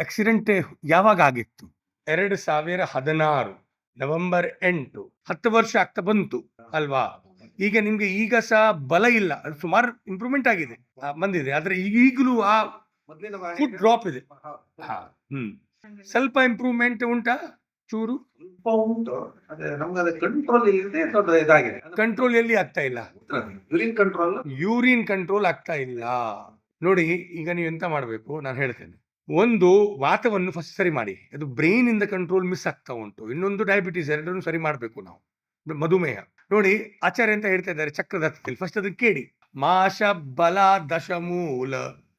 Accident ಯಾವಾಗ ಆಗಿತ್ತು? ಎರಡು ಸಾವಿರ ಹದಿನಾರು ನವೆಂಬರ್ ಎಂಟು. ಹತ್ತು ವರ್ಷ ಆಗ್ತಾ ಬಂತು ಅಲ್ವಾ? ಈಗ ನಿಮ್ಗೆ ಈಗ ಸಹ ಬಲ ಇಲ್ಲ. ಅದು ಸುಮಾರು ಇಂಪ್ರೂವ್ಮೆಂಟ್ ಆಗಿದೆ ಬಂದಿದೆ. ಆದ್ರೆ ಈಗಲೂ ಆ ಮೊದ್ಲಿನ ಫುಡ್ ಡ್ರಾಪ್ ಇದೆ. ಹ್ಮ್. ಸ್ವಲ್ಪ ಇಂಪ್ರೂವ್ಮೆಂಟ್ ಉಂಟಾ ಚೂರು? ಕಂಟ್ರೋಲ್ ಇಲ್ಲದೆ ದೊಡ್ಡ ಇದಾಗಿದೆ. ಕಂಟ್ರೋಲ್ ಎಲ್ಲಿ ಆಗ್ತಾ ಇಲ್ಲ? ಯೂರಿನ್ ಕಂಟ್ರೋಲ್ ಯೂರಿನ್ ಕಂಟ್ರೋಲ್ ಆಗ್ತಾ ಇಲ್ಲ. ನೋಡಿ ಈಗ ನೀವು ಎಂತ ಮಾಡಬೇಕು? ನಾನು ಹೇಳ್ತೇನೆ. ಒಂದು ವಾತವನ್ನು ಫಸ್ಟ್ ಸರಿ ಮಾಡಿ, ಅದು ಬ್ರೈನ್ ಇಂದ ಕಂಟ್ರೋಲ್ ಮಿಸ್ ಆಗ್ತಾ ಉಂಟು. ಇನ್ನೊಂದು ಡಯಾಬಿಟೀಸ್ ಎರಡನ್ನು ಸರಿ ಮಾಡಬೇಕು ನಾವು. ಮಧುಮೇಹ. ನೋಡಿ, ಆಚಾರ್ಯ ಅಂತ ಹೇಳ್ತಾ ಇದ್ದಾರೆ ಫಸ್ಟ್ ಅದನ್ನ ಕೇಳಿ. ಮಾಷ ಬಲ ದಶಮೂಲ.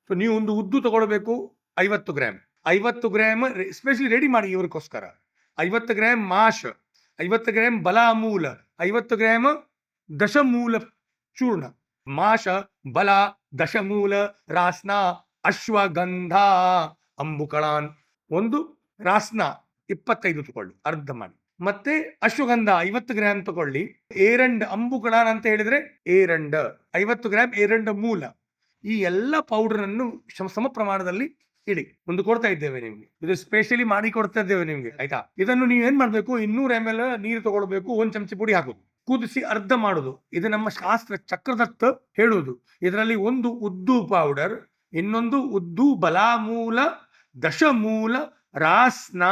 ಸೊ ನೀವು ಒಂದು ಉದ್ದು ತಗೊಳ್ಬೇಕು, ಐವತ್ತು ಗ್ರಾಮ್. ಐವತ್ತು ಗ್ರಾಮ್ ಎಸ್ಪೆಷಲಿ ರೆಡಿ ಮಾಡಿ ಇವರಿಗೋಸ್ಕರ. ಐವತ್ತು ಗ್ರಾಮ್ ಮಾಷ ಐವತ್ತು ಗ್ರಾಮ್ ಬಲ ಮೂಲ. ಐವತ್ತು ಗ್ರಾಮ್ ದಶಮೂಲ ಚೂರ್ಣ. ಮಾಷ ಬಲ ದಶಮೂಲ ರಾಸ್ನ ಅಶ್ವಗಂಧ ಅಂಬುಕಳಾನ್ ಒಂದು ರಾಸ್ನ ಇಪ್ಪತ್ತೈದು ತಗೊಳ್ಳಿ, ಅರ್ಧ ಮಾಡಿ. ಮತ್ತೆ ಅಶ್ವಗಂಧ ಐವತ್ತು ಗ್ರಾಮ್ ತಗೊಳ್ಳಿ. ಏರಂಡ್ ಅಂಬುಕಳಾನ್ ಅಂತ ಹೇಳಿದ್ರೆ ಏರಂಡ್, ಐವತ್ತು ಗ್ರಾಮ್ ಏರಂಡ್ ಮೂಲ. ಈ ಎಲ್ಲ ಪೌಡರ್ ಅನ್ನು ಸಮ- ಪ್ರಮಾಣದಲ್ಲಿ ಇಡಿ. ಒಂದು ಕೊಡ್ತಾ ಇದ್ದೇವೆ ನಿಮ್ಗೆ. ಇದು ಸ್ಪೆಷಲಿ ಮಾಡಿ ಕೊಡ್ತಾ ಇದ್ದೇವೆ ನಿಮ್ಗೆ, ಆಯ್ತಾ? ಇದನ್ನು ನೀವು ಏನ್ ಮಾಡ್ಬೇಕು? ಇನ್ನೂರ ಎಂ ಎಲ್ ನೀರು ತಗೊಳ್ಬೇಕು, ಒಂದ್ ಚಮಚ ಪುಡಿ ಹಾಕುದು. ಕುದಿಸಿ ಅರ್ಧ ಮಾಡುದು. ಇದು ನಮ್ಮ ಶಾಸ್ತ್ರ ಚಕ್ರದತ್ತ ಹೇಳುವುದು. ಇದರಲ್ಲಿ ಒಂದು ಉದ್ದು ಪೌಡರ್ ಇನ್ನೊಂದು ಉದ್ದು ಬಲಾಮೂಲ ದಶಮೂಲ ರಾಸ್ನ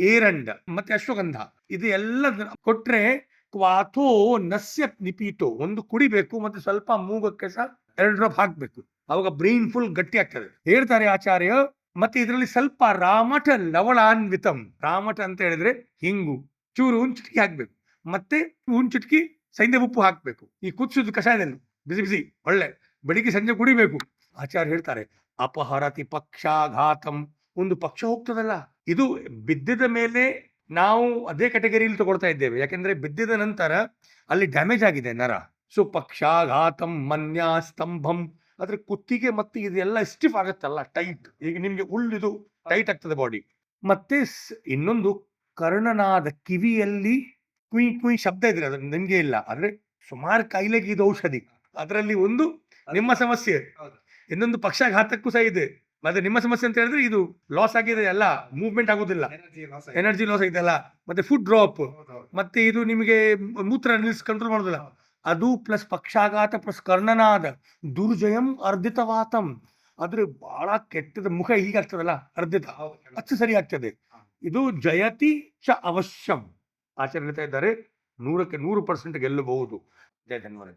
ಏರಂಡ. ಮತ್ತೆ ಅಶ್ವಗಂಧ. ಇದು ಎಲ್ಲ ಕೊಟ್ರೆ ಕ್ವಾಥೋ ನಸ್ಯ ನಿಪೀಟೋ ಒಂದು ಕುಡಿಬೇಕು ಮತ್ತೆ ಸ್ವಲ್ಪ ಮೂಗಕ್ಕೆ ಸಹ ಎರಡು ಡ್ರಾಪ್ ಹಾಕ್ಬೇಕು. ಅವಾಗ ಬ್ರೈನ್ ಫುಲ್ ಗಟ್ಟಿ ಆಗ್ತದೆ. ಹೇಳ್ತಾರೆ ಆಚಾರ್ಯ, ಮತ್ತೆ ಇದರಲ್ಲಿ ಸ್ವಲ್ಪ ರಾಮಠ ಲವಳಾನ್ವಿತಂ. ರಾಮಠ ಅಂತ ಹೇಳಿದ್ರೆ ಹಿಂಗು, ಚೂರು ಒಂದ್ ಚಿಟಕಿ ಹಾಕ್ಬೇಕು. ಮತ್ತೆ ಒಂದ್ ಚಿಟಕಿ ಉಪ್ಪು ಹಾಕ್ಬೇಕು. ಈ ಕುದಿಸಿದ ಕಷಾಯದಲ್ಲಿ. ಬಿಸಿ ಬಿಸಿ, ಒಳ್ಳೆ. ಬೆಳಿಗ್ಗೆ ಸಂಜೆ ಕುಡಿಬೇಕು. ಆಚಾರ್ಯ ಹೇಳ್ತಾರೆ ಅಪಹರತಿ ಪಕ್ಷಾಘಾತಂ. ಒಂದು ಪಕ್ಷ ಹೋಗ್ತದಲ್ಲ ಇದು ಬಿದ್ದಿದ ಮೇಲೆ ನಾವು ಅದೇ ಕ್ಯಾಟಗರಿಯಲ್ಲಿ ತಗೊಳ್ತಾ ಇದ್ದೇವೆ. ಯಾಕೆಂದ್ರೆ ಬಿದ್ದಿದ ನಂತರ ಅಲ್ಲಿ ಡ್ಯಾಮೇಜ್ ಆಗಿದೆ ನರ. ಸೊ ಪಕ್ಷಾಘಾತಂ ಮನ್ಯ ಸ್ತಂಭಂ. ಆದ್ರೆ ಕುತ್ತಿಗೆ ಮತ್ತೆ ಇದೆಲ್ಲ ಸ್ಟಿಫ್ ಆಗತ್ತಲ್ಲ ಟೈಟ್ ಈಗ ನಿಮ್ಗೆ ಉಳ್ಳಿದು ಟೈಟ್ ಆಗ್ತದೆ ಬಾಡಿ ಮತ್ತೆ ಇನ್ನೊಂದು ಕರ್ಣನಾದ ಕಿವಿಯಲ್ಲಿ ಕುಯ್ ಕುಯ್ ಶಬ್ದ ಇದ್ರೆ ಅದ್ರ ನಿಮ್ಗೆ ಇಲ್ಲ. ಆದ್ರೆ ಸುಮಾರು ಕಾಯಿಲೆಗೆ ಇದು ಔಷಧಿ. ಅದರಲ್ಲಿ ಒಂದು ನಿಮ್ಮ ಸಮಸ್ಯೆ. ಇನ್ನೊಂದು ಪಕ್ಷಾಘಾತಕ್ಕೂ ಸಹ ಇದೆ. ಮತ್ತೆ ನಿಮ್ಮ ಸಮಸ್ಯೆ ಅಂತ ಹೇಳಿದ್ರೆ ಇದು ಲಾಸ್ ಆಗಿದೆ ಅಲ್ಲ ಮೂವ್ಮೆಂಟ್ ಆಗುದಿಲ್ಲ. ಎನರ್ಜಿ ಲಾಸ್ ಆಗಿದೆ. ಅಲ್ಲ. ಮತ್ತೆ ಫುಡ್ ಡ್ರಾಪ್ ಮತ್ತೆ ಇದು ನಿಮಗೆ ಮೂತ್ರ ನಿಲ್ಸ್ ಕಂಟ್ರೋಲ್ ಮಾಡೋದಿಲ್ಲ. ಅದು ಪ್ಲಸ್ ಪಕ್ಷಾಘಾತ ಪ್ಲಸ್ ಕರ್ಣನಾದ ದುರ್ಜಯಂ ಅರ್ಧಿತವಾತಂ. ಆದ್ರೆ ಬಹಳ ಕೆಟ್ಟದ ಮುಖ ಹೀಗಾಗ್ತದಲ್ಲ ಅರ್ಧಿತ. ಅಚ್ಚು ಸರಿ ಆಗ್ತದೆ. ಇದು ಜಯತಿ ಚ ಅವಶ್ಯಂ. ಆಚರಣೆ ಇದ್ದಾರೆ ನೂರಕ್ಕೆ ನೂರು ಪರ್ಸೆಂಟ್ ಗೆಲ್ಲಬಹುದು. ಜಯ ಧನ್ಯವಾದ